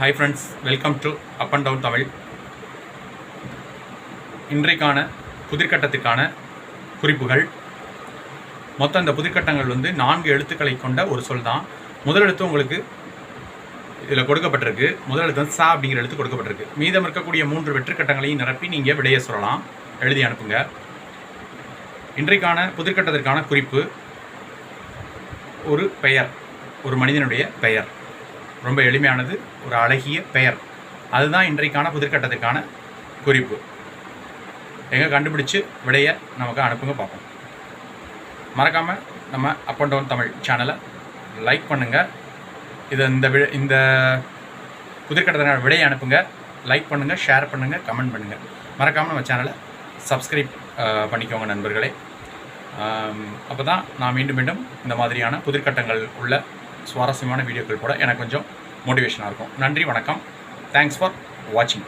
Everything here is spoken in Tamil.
Hi friends welcome to up and down Tamil இன்றைக்கான புதிர்கட்டத்துக்கான குறிப்புகள். மொத்தம் இந்த புதிர்கட்டங்கள் வந்து நான்கு எழுத்துக்களை கொண்ட ஒரு சொல் தான். முதல் எழுத்து உங்களுக்கு இதில் கொடுக்கப்பட்டிருக்கு. முதல் எழுத்து வந்து சா அப்படிங்கிற எழுத்து கொடுக்கப்பட்டிருக்கு. மீதம் இருக்கக்கூடிய மூன்று வெற்றுக்கட்டங்களையும் நிரப்பி நீங்கள் விடையை சொல்லலாம். எழுதி அனுப்புங்க. இன்றைக்கான புதிர்கட்டத்திற்கான குறிப்பு ஒரு பெயர். ஒரு மனிதனுடைய பெயர். ரொம்ப எளிமையானது ஒரு அழகிய பெயர். அதுதான் இன்றைக்கான புதிர்கட்டத்துக்கான குறிப்பு. எங்கே கண்டுபிடிச்சு விடையை நமக்கு அனுப்புங்க பார்ப்போம். மறக்காமல் நம்ம அப் அண்ட் டவுன் தமிழ் சேனலை லைக் பண்ணுங்கள் இதை இந்த வி இந்த புதிர்கட்டத்துக்கான விடையை அனுப்புங்க. லைக் பண்ணுங்கள் ஷேர் பண்ணுங்கள் கமெண்ட் பண்ணுங்கள் மறக்காமல் நம்ம சேனலை சப்ஸ்கிரைப் பண்ணிக்கோங்க நண்பர்களே. அப்போ தான் நான் மீண்டும் மீண்டும் இந்த மாதிரியான புதிர்கட்டங்கள் உள்ள சுவாரஸ்யமான வீடியோக்கள் போட எனக்கு கொஞ்சம் மோட்டிவேஷனாக இருக்கும். நன்றி வணக்கம். தேங்க்ஸ் ஃபார் வாட்சிங்